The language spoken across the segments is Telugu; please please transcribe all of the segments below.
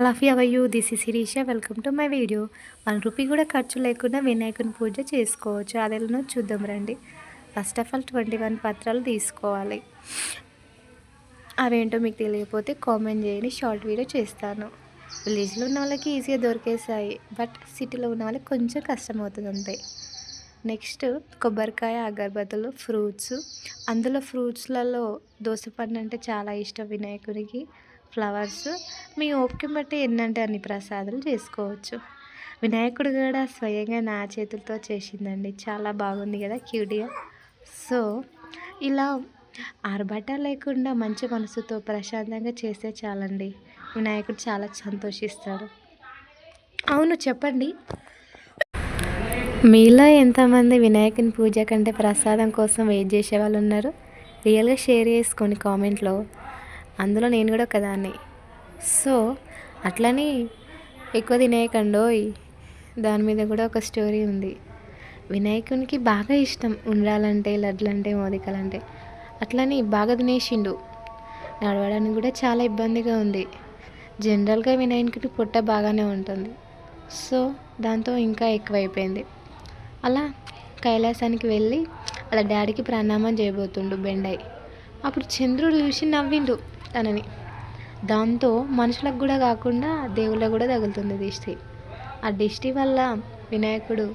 లవ్ అవయ్యూ దిస్ ఈ Sirisha. Welcome to my video. One rupee కూడా ఖర్చు లేకుండా వినాయకుని పూజ చేసుకోవచ్చు. అదేలను చూద్దాం రండి. First of all twenty one పత్రాలు తీసుకోవాలి. అవేంటో మీకు తెలియకపోతే కామెంట్ చేయండి. షార్ట్ వీడియో చేస్తాను. విలేజ్లో ఉన్న వాళ్ళకి ఈజీగా దొరికేసాయి. బట్ సిటీలో ఉన్న వాళ్ళకి కొంచెం కష్టం అవుతుంది అంతే. నెక్స్ట్ కొబ్బరికాయ అగరబత్తులు ఫ్రూట్స్ అందులో ఫ్రూట్స్లలో దోసపండు అంటే చాలా ఇష్టం వినాయకుడికి ఫ్లవర్స్ మీ ఓపికను బట్టి ఎన్నంటే అన్ని ప్రసాదాలు చేసుకోవచ్చు. వినాయకుడు కూడా స్వయంగా నా చేతులతో చేసిందండి. చాలా బాగుంది కదా క్యూట్గా సో ఇలా ఆర్భట లేకుండా మంచి మనసుతో ప్రశాంతంగా చేస్తే చాలండి. వినాయకుడు చాలా సంతోషిస్తాడు. అవును చెప్పండి. మీలో ఎంతమంది వినాయకుని పూజ కంటే ప్రసాదం కోసం వెయిట్ చేసే వాళ్ళు ఉన్నారు రియల్గా షేర్ చేసుకొని కామెంట్లో. అందులో నేను కూడా ఒకదాన్ని. సో అట్లని ఎక్కువ తినేయకండోయ్. దాని మీద కూడా ఒక స్టోరీ ఉంది. వినాయకునికి బాగా ఇష్టం ఉండాలంటే లడ్లంటే మోదికలంటే. అట్లని బాగా తినేసిండు. నడవడానికి కూడా చాలా ఇబ్బందిగా ఉంది. జనరల్గా వినాయకుడికి పొట్ట బాగానే ఉంటుంది. సో దాంతో ఇంకా ఎక్కువైపోయింది. అలా కైలాసానికి వెళ్ళి అలా డాడీకి ప్రణామం చేయబోతుండు బెండై. అప్పుడు చంద్రుడు చూసి నవ్విండు తనని. దాంతో మనుషులకు కూడా కాకుండా దేవుళ్ళకు కూడా తగులుతుంది దిష్టి. ఆ దిష్టి వల్ల వినాయకుడు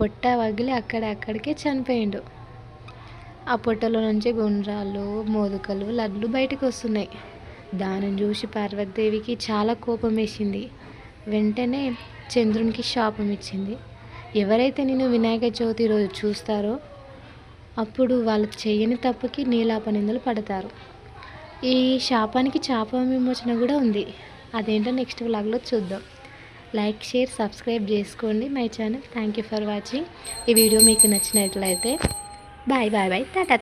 పొట్ట వగిలి అక్కడ అక్కడికే చనిపోయిండు. ఆ పొట్టలో నుంచి గుండ్రాలు మోదుకలు లడ్లు బయటకు వస్తున్నాయి. దానిని చూసి పార్వతీదేవికి చాలా కోపం వేసింది. వెంటనే చంద్రునికి శాపం ఇచ్చింది. ఎవరైతే నేను వినాయక చవితి రోజు చూస్తారో అప్పుడు వాళ్ళు చేయని తప్పుకి నీలాపనిందలు పడతారు. ఈ శాపానికి చాప విమోచన కూడా ఉంది. అదేంటో నెక్స్ట్ వ్లాగ్లో చూద్దాం. లైక్ షేర్ సబ్స్క్రైబ్ చేసుకోండి my channel. Thank you for watching. ఈ వీడియో మీకు నచ్చినట్లయితే బాయ్ బాయ్ బాయ్. టాటా